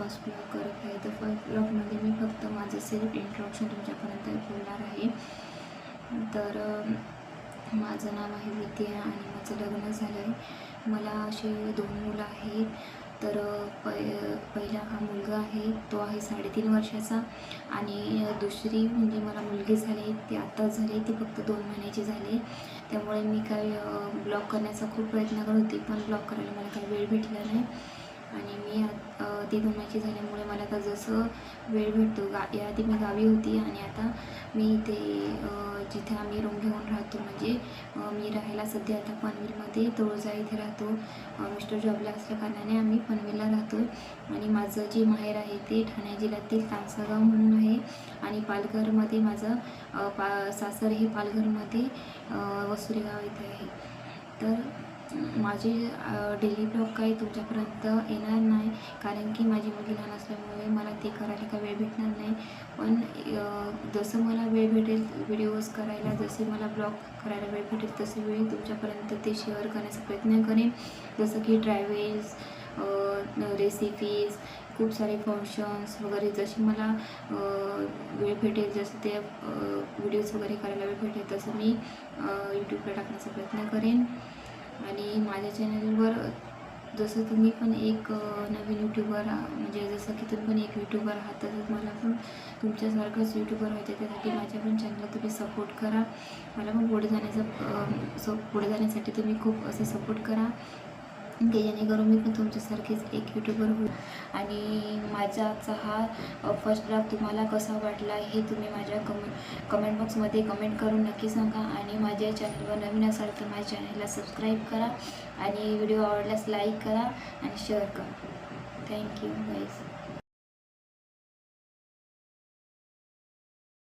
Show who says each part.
Speaker 1: तर फर्स्ट ब्लॉगमध्ये मी फक्त माझं सेल्फ इंट्रोडक्शन तुमच्यापर्यंत बोलणार आहे. तर माझं नाव आहे विद्या आणि माझं लग्न झालं आहे मला असे दोन मुलं आहेत. तर पै पहिला हा मुलगा आहे तो आहे साडेतीन वर्षाचा. आणि दुसरी म्हणजे मला मुलगी झाली ती आत्ताच झाली ती फक्त दोन महिन्याची झाली. त्यामुळे मी काही ब्लॉग करण्याचा खूप प्रयत्न करत होते पण ब्लॉग करायला मला काही वेळ भेटला नाही. आणि मी ती दोन महिन्याची झाल्यामुळे मला आता जसं वेळ भेटतो गा याआधी मी गावी होती आणि आता मी इथे जिथे आम्ही रूम घेऊन राहतो म्हणजे मी राहायला सध्या आता पनवेलमध्ये तळोजा इथे राहतो. मिस्टर जॉबला असल्याकारणाने आम्ही पनवेलला राहतो. आणि माझं जे माहेर आहे ते ठाणे जिल्ह्यातील तामसागाव म्हणून आहे. आणि पालघरमध्ये माझं पा सासर हे पालघरमध्ये वसुरेगाव वसुरी गाव इथे आहे. तर माझे डेली ब्लॉग काही तुमच्यापर्यंत येणार नाही. कारण की माझी मुली लहान असल्यामुळे मला ते करायला काही वेळ भेटणार नाही. पण जसं मला वेळ भेटेल व्हिडिओज करायला जसे मला ब्लॉग करायला वेळ भेटेल तसे वेळ तुमच्यापर्यंत ते शेअर करण्याचा प्रयत्न करेन. जसं की ट्रॅव्हल्स रेसिपीज खूप सारे फंक्शन्स वगैरे. जसे मला वेळ भेटेल जसं ते व्हिडिओज वगैरे करायला वेळ भेटेल तसं मी यूट्यूबला टाकण्याचा प्रयत्न करेन. आणि माझ्या चॅनलवर जसं तुम्ही पण एक नवीन यूट्यूबर म्हणजे जसं की तुम्ही पण एक यूट्यूबर आहात तसंच मला पण तुमच्यासारखंच यूट्यूबर व्हायचं त्यासाठी माझ्या पण चॅनलला तुम्ही सपोर्ट करा. मला पण पुढे जाण्याचा सो पुढे जाण्यासाठी तुम्ही खूप असं सपोर्ट करा. की जेणेकरून मी पण तुमच्यासारखीच एक यूट्यूबर होईल. आणि माझ्याचा हा फर्स्ट ड्राफ्ट तुम्हाला कसा वाटला हे तुम्ही माझ्या कमेंट कमेंट बॉक्समध्ये कमेंट करून नक्की सांगा. आणि माझ्या चॅनलवर नवीन असाल तर माझ्या चॅनलला सबस्क्राईब करा. आणि व्हिडिओ आवडल्यास लाईक करा आणि शेअर करा. Thank you guys